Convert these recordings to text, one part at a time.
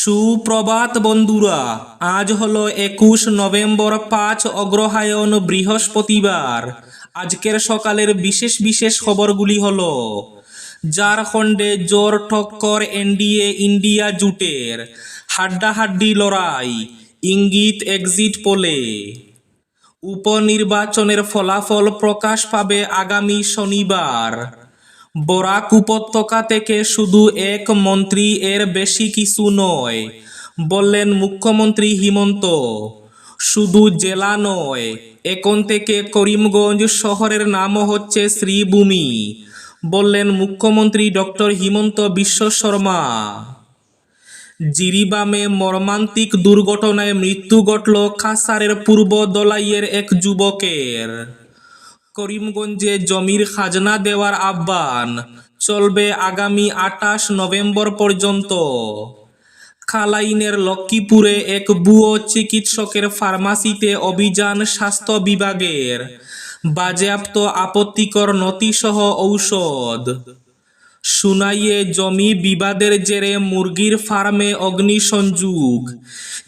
সুপ্রভাত বন্ধুরা, আজ হলো একুশ নভেম্বর পাঁচ অগ্রহায়ণ বৃহস্পতিবার। আজকের সকালের বিশেষ বিশেষ খবরগুলি হল, ঝাড়খণ্ডে জোর ঠক্কর এনডিএ ইন্ডিয়া জুটের, হাড্ডাহাড্ডি লড়াই, ইঙ্গিত এক্সিট পোলে। উপনির্বাচনের ফলাফল প্রকাশ পাবে আগামী শনিবার। বরাক উপত্যকা থেকে শুধু এক মন্ত্রী এর বেশি কিছু নয়, বললেন মুখ্যমন্ত্রী হিমন্ত। শুধু জেলা নয়, এখন থেকে করিমগঞ্জ শহরের নামও হচ্ছে শ্রীভূমি, বললেন মুখ্যমন্ত্রী ডক্টর হিমন্ত বিশ্ব শর্মা। জিরিবামে মর্মান্তিক দুর্ঘটনায় মৃত্যু ঘটল খাসারের পূর্ব দলাইয়ের এক যুবকের। করিমগঞ্জে জমির খাজনা দেওয়ার আহ্বান। চলবে আগামী আটাশ নভেম্বর পর্যন্ত। খালাইনের লক্ষ্মীপুরে এক ভুয়ো চিকিৎসকের ফার্মাসিতে অভিযান স্বাস্থ্য বিভাগের। বাজেয়াপ্ত আপত্তিকর নথিসহ ঔষধ। সুনাইয়ে জমি বিবাদের জেরে মুরগির ফার্মে অগ্নিসংযোগ।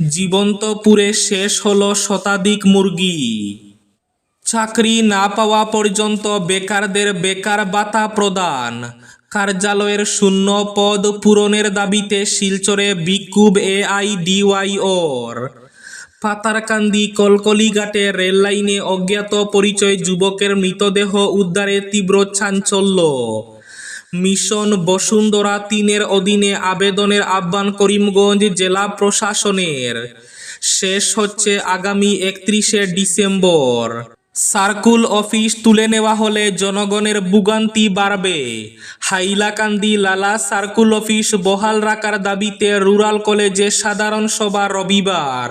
জীবন্ত পুড়ে শেষ হলো শতাধিক মুরগি। চাকরি না পাওয়া পর্যন্ত বেকারদের বেকার ভাতা প্রদান। কার্যালয়ের শূন্য পদ পূরণের দাবিতে শিলচরে বিক্ষোভ এআইডিওয়াইওর পাতারকান্দি কলকলিঘাটে রেললাইনে অজ্ঞাত পরিচয় যুবকের মৃতদেহ উদ্ধারে তীব্র চাঞ্চল্য। মিশন বসুন্ধরা তিনের অধীনে আবেদনের আহ্বান করিমগঞ্জ জেলা প্রশাসনের। শেষ হচ্ছে আগামী একত্রিশে ডিসেম্বর। সার্কুল অফিস তুলে নেওয়া হলে জনগণের ভোগান্তি বাড়বে। হাইলাকান্দি লালা সার্কুল অফিস বহাল রাখার দাবিতে রুরাল কলেজে সাধারণ সভা রবিবার।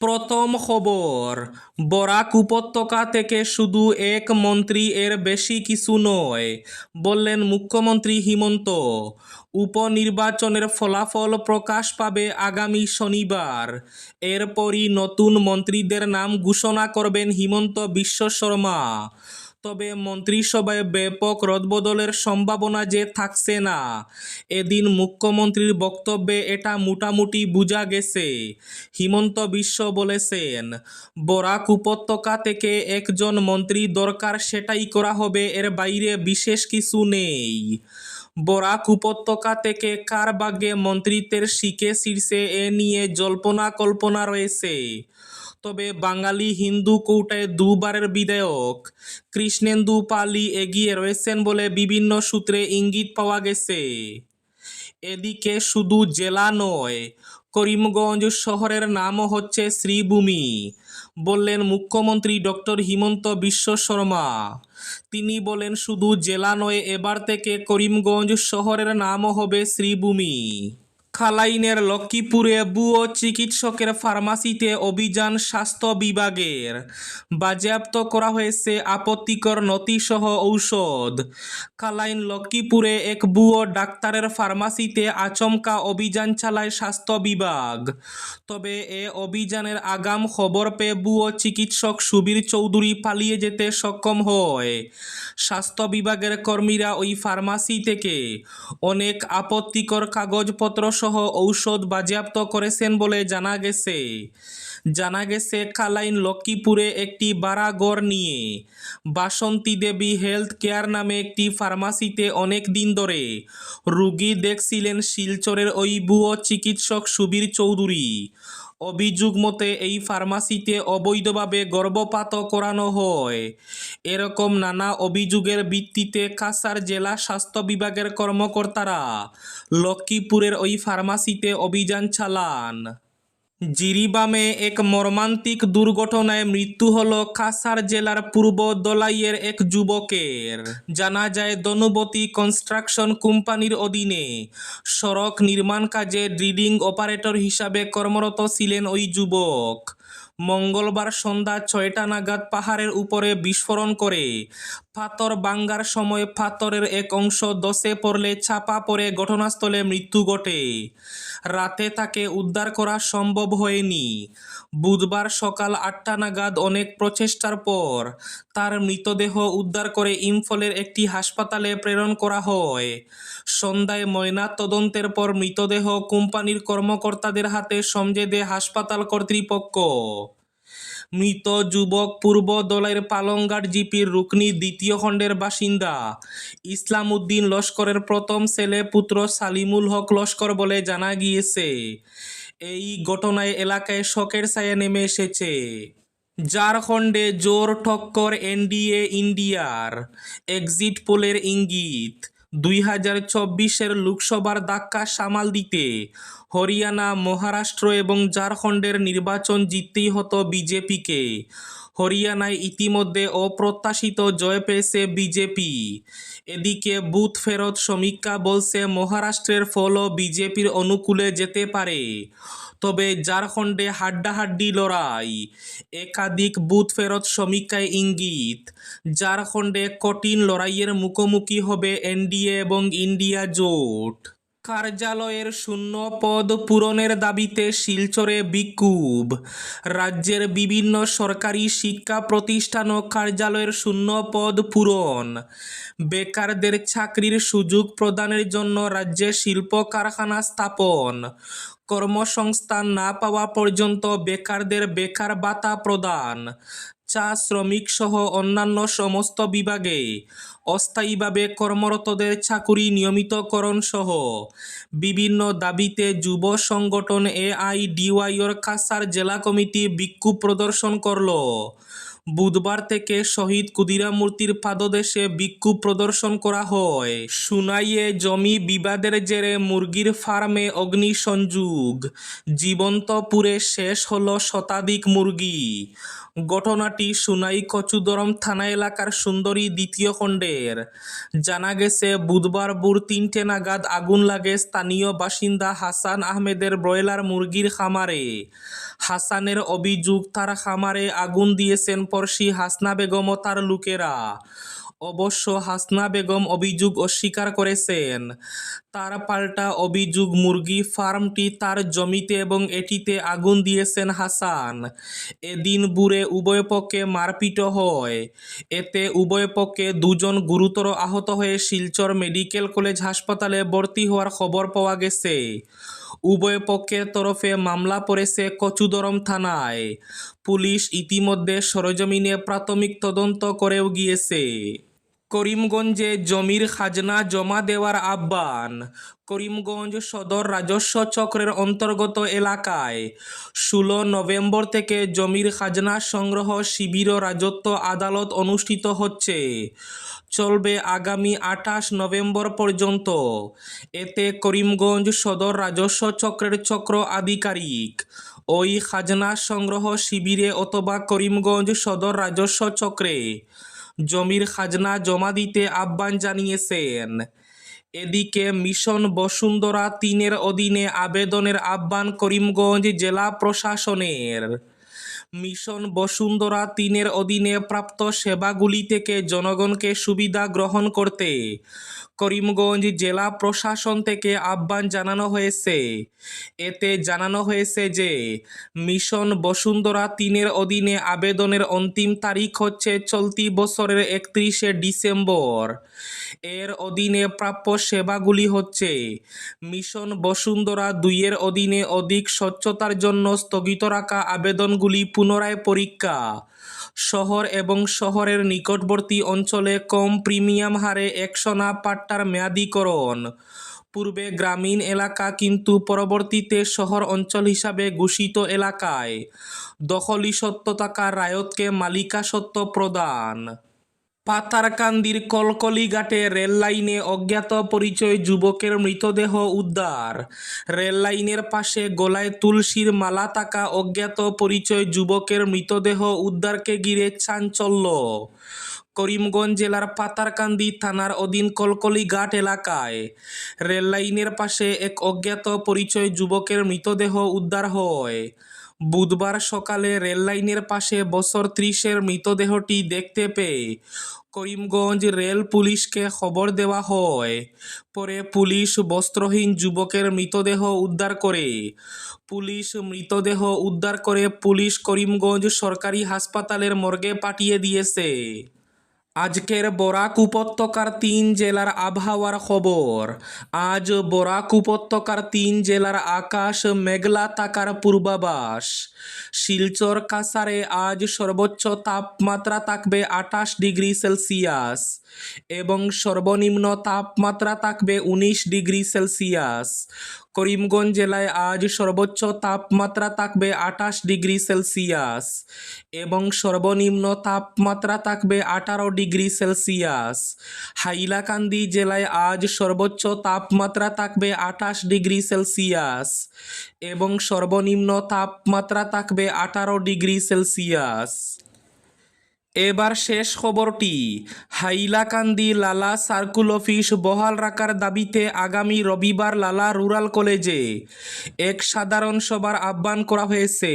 প্রথম খবর, বরাক উপত্যকা থেকে শুধু এক মন্ত্রী এর বেশি কিছু নয়, বললেন মুখ্যমন্ত্রী হিমন্ত। উপনির্বাচনের ফলাফল প্রকাশ পাবে আগামী শনিবার। এরপরই নতুন মন্ত্রীদের নাম ঘোষণা করবেন হিমন্ত বিশ্ব শর্মা। তবে মন্ত্রিসভায় ব্যাপক রদবদলের সম্ভাবনা যে থাকছে না। এদিন মুখ্যমন্ত্রীর বক্তব্যে এটা মোটামুটি বোঝা গেছে, হিমন্ত বিশ্ব বলেছেন। বরাক উপত্যকা থেকে একজন মন্ত্রী দরকার সেটাই করা হবে, এর বাইরে বিশেষ কিছু নেই। বরাক উপত্যকা থেকে কার ভাগ্যে মন্ত্রিত্বের শিখে শীর্ষে এ নিয়ে জল্পনা কল্পনা রয়েছে। তবে বাঙালি হিন্দু কৌটায় দুবারের বিধায়ক। কৃষ্ণেন্দু পালি এগিয়ে রয়েছেন বলে বিভিন্ন সূত্রে ইঙ্গিত পাওয়া গেছে। এদিকে শুধু জেলা নয়, করিমগঞ্জ শহরের নামও হচ্ছে শ্রীভূমি। বললেন মুখ্যমন্ত্রী ডক্টর হিমন্ত বিশ্ব শর্মা। তিনি বলেন শুধু জেলা নয়, এবার থেকে করিমগঞ্জ শহরের নামও হবে শ্রীভূমি। খালাইনের লক্ষ্মীপুরে বুয়ো চিকিৎসকের ফার্মাসিতে অভিযান স্বাস্থ্য বিভাগের। বাজেয়াপ্ত করা হয়েছে আপত্তিকর নথিসহ ঔষধ। খালাইন লক্ষ্মীপুরে এক বুয়ো ডাক্তারের ফার্মাসিতে আচমকা অভিযান চালায় স্বাস্থ্য বিভাগ। তবে এ অভিযানের আগাম খবর পেয়ে বুয়ো চিকিৎসক সুবীর চৌধুরী পালিয়ে যেতে সক্ষম হয়। স্বাস্থ্য বিভাগের কর্মীরা ওই ফার্মাসি থেকে অনেক আপত্তিকর কাগজপত্র সহ ঔষধ বাজেয়াপ্ত করেছেন বলে জানা গেছে। জানা গেছে কালাইন লক্ষ্মীপুরে একটি বারাগর নিয়ে বাসন্তী দেবী হেলথ কেয়ার নামে একটি ফার্মাসিতে অনেক দিন ধরে রুগী দেখছিলেন শিলচরের ওই ভুয়ো চিকিৎসক সুবীর চৌধুরী। অভিযোগ মতে, এই ফার্মাসিতে অবৈধভাবে গর্ভপাত করানো হয়। এরকম নানা অভিযোগের ভিত্তিতে কাসার জেলা স্বাস্থ্য বিভাগের কর্মকর্তারা লক্ষ্মীপুরের ওই ফার্মাসিতে অভিযান চালান। জিরিবামে এক মর্মান্তিক দুর্ঘটনায় মৃত্যু হল কাসার জেলার পূর্ব দলাইয়ের এক যুবকের। জানা যায়, দনুবতী কনস্ট্রাকশন কোম্পানির অধীনে সড়ক নির্মাণ কাজে ড্রিডিং অপারেটর হিসাবে কর্মরত ছিলেন ওই যুবক। মঙ্গলবার সন্ধ্যা ছয়টা নাগাদ পাহাড়ের উপরে বিস্ফোরণ করে। পাথর বাঙ্গার সময় পাথরের এক অংশ দশে পড়লে ছাপা পড়ে ঘটনাস্থলে মৃত্যু ঘটে। রাতে তাকে উদ্ধার করা সম্ভব হয়নি। বুধবার সকাল আটটা নাগাদ অনেক প্রচেষ্টার পর তার মৃতদেহ উদ্ধার করে ইম্ফলের একটি হাসপাতালে প্রেরণ করা হয়। সন্ধ্যায় ময়না তদন্তের পর মৃতদেহ কোম্পানির কর্মকর্তাদের হাতে সমঝে দেয় হাসপাতাল কর্তৃপক্ষ। মৃত যুবক পূর্ব দলের পালংঘাট জিপির রুকনি দ্বিতীয় খণ্ডের বাসিন্দা। ইসলাম উদ্দিন লস্করের প্রথম ছেলে পুত্র সালিমুল হক লস্কর বলে জানা গিয়েছে। এই ঘটনায় এলাকায় শোকের ছায়া নেমে এসেছে। ঝাড়খণ্ডে জোর ঠক্কর এনডিএ ইন্ডিয়ার। এক্সিট পোলের ইঙ্গিত। দুই হাজার চব্বিশের লোকসভার ধাক্কা সামাল দিতে। হরিয়ানা, মহারাষ্ট্র এবং ঝাড়খণ্ডের নির্বাচন জিততেই হতো বিজেপিকে। হরিয়ানায় ইতিমধ্যে অপ্রত্যাশিত জয় পেয়েছে বিজেপি। এদিকে বুথ ফেরত সমীক্ষা বলছে, মহারাষ্ট্রের ফলও বিজেপির অনুকূলে যেতে পারে। তবে ঝাড়খণ্ডে হাড্ডাহাড্ডি লড়াই। একাধিক বুথ ফেরত সমীক্ষায় ইঙ্গিত, ঝাড়খণ্ডে কঠিন লড়াইয়ের মুখোমুখি হবে এনডিএ এবং ইন্ডিয়া জোট। কার্যালয়ের শূন্য পদ পূরণের দাবিতে শিলচরে বিক্ষোভ। রাজ্যের বিভিন্ন সরকারি শিক্ষা প্রতিষ্ঠান ও কার্যালয়ের শূন্য পদ পূরণ। বেকারদের চাকরির সুযোগ প্রদানের জন্য রাজ্যে শিল্প কারখানা স্থাপন। কর্মসংস্থান না পাওয়া পর্যন্ত বেকারদের বেকার ভাতা প্রদান। চা, শ্রমিক সহ অন্যান্য সমস্ত বিভাগে অস্থায়ীভাবে কর্মরতদের চাকুরি নিয়মিতকরণ সহ বিভিন্ন দাবিতে যুব সংগঠন এআইডিওয়াইয়ের কাসার জেলা কমিটি বিক্ষোভ প্রদর্শন করল। বুধবার থেকে শহীদ ক্ষুদিরামূর্তির পাদদেশে বিক্ষোভ প্রদর্শন করা হয়। সুনাইয়ে জমি বিবাদের জেরে মুরগির ফার্মে অগ্নিসংযোগ। জীবন্ত পুড়ে শেষ হল শতাধিক মুরগি। ঘটনাটি সুনাই কচুদরম থানা এলাকার সুন্দরী দ্বিতীয় খণ্ডের। জানা গেছে, বুধবার ভোর তিনটে নাগাদ আগুন লাগে স্থানীয় বাসিন্দা হাসান আহমেদের ব্রয়লার মুরগির খামারে। হাসানের অভিযোগ, তার খামারে আগুন দিয়েছেন পড়শি হাসনা বেগম ও তার লোকেরা। অবশ্য হাসনা বেগম অভিযোগ অস্বীকার করেছেন। তার পাল্টা অভিযোগ মুরগি ফার্মটি তার জমিতে এবং এটিতে আগুন দিয়েছেন হাসান। এদিন বুড়ে উভয় পক্ষে মারপিট হয়। এতে উভয় পক্ষে দুজন গুরুতর আহত হয়ে শিলচর মেডিকেল কলেজ হাসপাতালে ভর্তি হওয়ার খবর পাওয়া গেছে। উভয় পক্ষের তরফে মামলা পড়েছে কচুদরম থানায়। পুলিশ ইতিমধ্যে সরজমিনে প্রাথমিক তদন্ত করেও গিয়েছে। করিমগঞ্জে জমির খাজনা জমা দেওয়ার আহ্বান। করিমগঞ্জ সদর রাজস্ব চক্রের অন্তর্গত এলাকায় ষোলো নভেম্বর থেকে জমির খাজনা সংগ্রহ শিবির ও রাজত্ব আদালত অনুষ্ঠিত হচ্ছে। চলবে আগামী আঠাশ নভেম্বর পর্যন্ত। এতে করিমগঞ্জ সদর রাজস্ব চক্রের চক্র আধিকারিক ওই খাজনা সংগ্রহ শিবিরে অথবা করিমগঞ্জ সদর রাজস্ব চক্রে জমির খাজনা জমা দিতে আহ্বান জানিয়েছেন। এদিকে মিশন বসুন্ধরা তিনের অধীনে আবেদনের আহ্বান করিমগঞ্জ জেলা প্রশাসনের। মিশন বসুন্ধরা তিনের অধীনে প্রাপ্ত সেবাগুলি থেকে জনগণকে সুবিধা গ্রহণ করতে করিমগঞ্জ জেলা প্রশাসন থেকে আহ্বান জানানো হয়েছে। এতে জানানো হয়েছে যে, মিশন বসুন্ধরা তিনের অধীনে আবেদনের অন্তিম তারিখ হচ্ছে চলতি বছরের একত্রিশে ডিসেম্বর। এর অধীনে প্রাপ্য সেবাগুলি হচ্ছে, মিশন বসুন্ধরা দুইয়ের অধীনে অধিক স্বচ্ছতার জন্য স্থগিত রাখা আবেদনগুলি পুনরায় পরীক্ষা। শহর এবং শহরের নিকটবর্তী অঞ্চলে কম প্রিমিয়াম হারে একশনা পাট্টার মেয়াদীকরণ। পূর্বে গ্রামীণ এলাকা কিন্তু পরবর্তীতে শহর অঞ্চল হিসাবে ঘোষিত এলাকায়। দখলি সত্ত্ব থাকা রায়তকে মালিকা সত্ত্ব প্রদান। পাতারকান্দির কলকলি ঘাটে রেললাইনে অজ্ঞাত পরিচয় যুবকের মৃতদেহ উদ্ধার। রেললাইনের পাশে গলায় তুলসীর মালা থাকা অজ্ঞাত পরিচয় যুবকের মৃতদেহ উদ্ধারকে ঘিরে চাঞ্চল্য। করিমগঞ্জ জেলার পাতারকান্দি থানার অধীন কলকলি ঘাট এলাকায় রেললাইনের পাশে এক অজ্ঞাত পরিচয় যুবকের মৃতদেহ উদ্ধার হয়। বুধবার সকালে রেললাইনের পাশে বছর ত্রিশের মৃতদেহটি দেখতে পেয়ে করিমগঞ্জ রেল পুলিশকে খবর দেওয়া হয়। পরে পুলিশ বস্ত্রহীন যুবকের মৃতদেহ উদ্ধার করে। পুলিশ মৃতদেহ উদ্ধার করে পুলিশ করিমগঞ্জ সরকারি হাসপাতালের মর্গে পাঠিয়ে দিয়েছে। আজকের বরাক উপত্যকার তিন জেলার আবহাওয়ার খবর। আজ বরাক উপত্যকার তিন জেলার আকাশ মেঘলা থাকার পূর্বাভাস। শিলচর কাসারে আজ সর্বোচ্চ তাপমাত্রা থাকবে আঠাশ ডিগ্রি সেলসিয়াস এবং সর্বনিম্ন তাপমাত্রা থাকবে উনিশ ডিগ্রি সেলসিয়াস। করিমগঞ্জ জেলায় আজ সর্বোচ্চ তাপমাত্রা থাকবে আঠাশ ডিগ্রি সেলসিয়াস এবং সর্বনিম্ন তাপমাত্রা থাকবে আঠারো ডিগ্রি সেলসিয়াস। হাইলাকান্দি জেলায় আজ সর্বোচ্চ তাপমাত্রা থাকবে আঠাশ ডিগ্রি সেলসিয়াস এবং সর্বনিম্ন তাপমাত্রা থাকবে আঠারো ডিগ্রি সেলসিয়াস। এবার শেষ খবরটি। হাইলাকান্দি লালা সার্কুল অফিস বহাল রাখার দাবিতে আগামী রবিবার লালা রুরাল কলেজে এক সাধারণ সভার আহ্বান করা হয়েছে।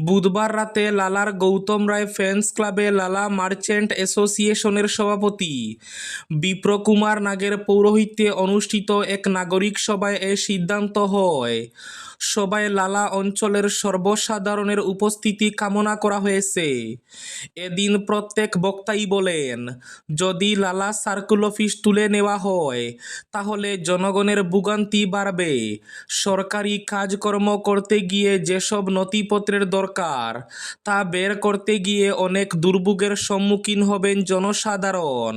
বুধবার রাতে লালার গৌতম রায় ফ্যান্স ক্লাবে লালা মার্চেন্ট অ্যাসোসিয়েশনের সভাপতি বিপ্রকুমার নাগের পৌরোহিত্যে অনুষ্ঠিত এক নাগরিক সভায় এ সিদ্ধান্ত হয়। সভায় লালা অঞ্চলের সর্বসাধারণের উপস্থিতি কামনা করা হয়েছে। এদিন প্রত্যেক বক্তাই বলেন, যদি লালা সার্কুল অফিস তুলে নেওয়া হয়, তাহলে জনগণের ভোগান্তি বাড়বে। সরকারি কাজকর্ম করতে গিয়ে যেসব নথিপত্রের দরকার, তা বের করতে গিয়ে অনেক দুর্ভোগের সম্মুখীন হবেন জনসাধারণ।